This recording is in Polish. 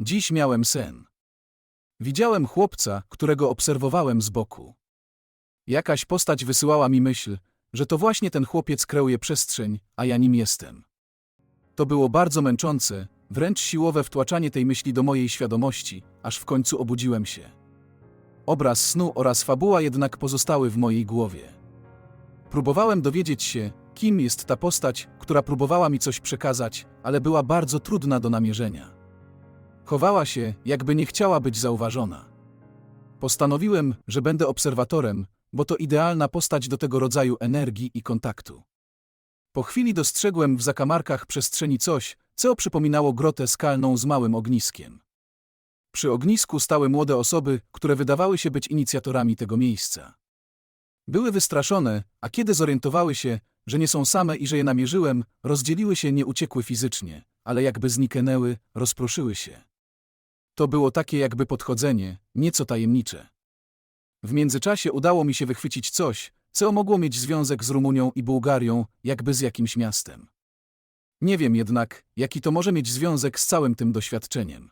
Dziś miałem sen. Widziałem chłopca, którego obserwowałem z boku. Jakaś postać wysyłała mi myśl, że to właśnie ten chłopiec kreuje przestrzeń, a ja nim jestem. To było bardzo męczące, wręcz siłowe wtłaczanie tej myśli do mojej świadomości, aż w końcu obudziłem się. Obraz snu oraz fabuła jednak pozostały w mojej głowie. Próbowałem dowiedzieć się, kim jest ta postać, która próbowała mi coś przekazać, ale była bardzo trudna do namierzenia. Chowała się, jakby nie chciała być zauważona. Postanowiłem, że będę obserwatorem, bo to idealna postać do tego rodzaju energii i kontaktu. Po chwili dostrzegłem w zakamarkach przestrzeni coś, co przypominało grotę skalną z małym ogniskiem. Przy ognisku stały młode osoby, które wydawały się być inicjatorami tego miejsca. Były wystraszone, a kiedy zorientowały się, że nie są same i że je namierzyłem, rozdzieliły się, nie uciekły fizycznie, ale jakby zniknęły, rozproszyły się. To było takie jakby podchodzenie, nieco tajemnicze. W międzyczasie udało mi się wychwycić coś, co mogło mieć związek z Rumunią i Bułgarią, jakby z jakimś miastem. Nie wiem jednak, jaki to może mieć związek z całym tym doświadczeniem.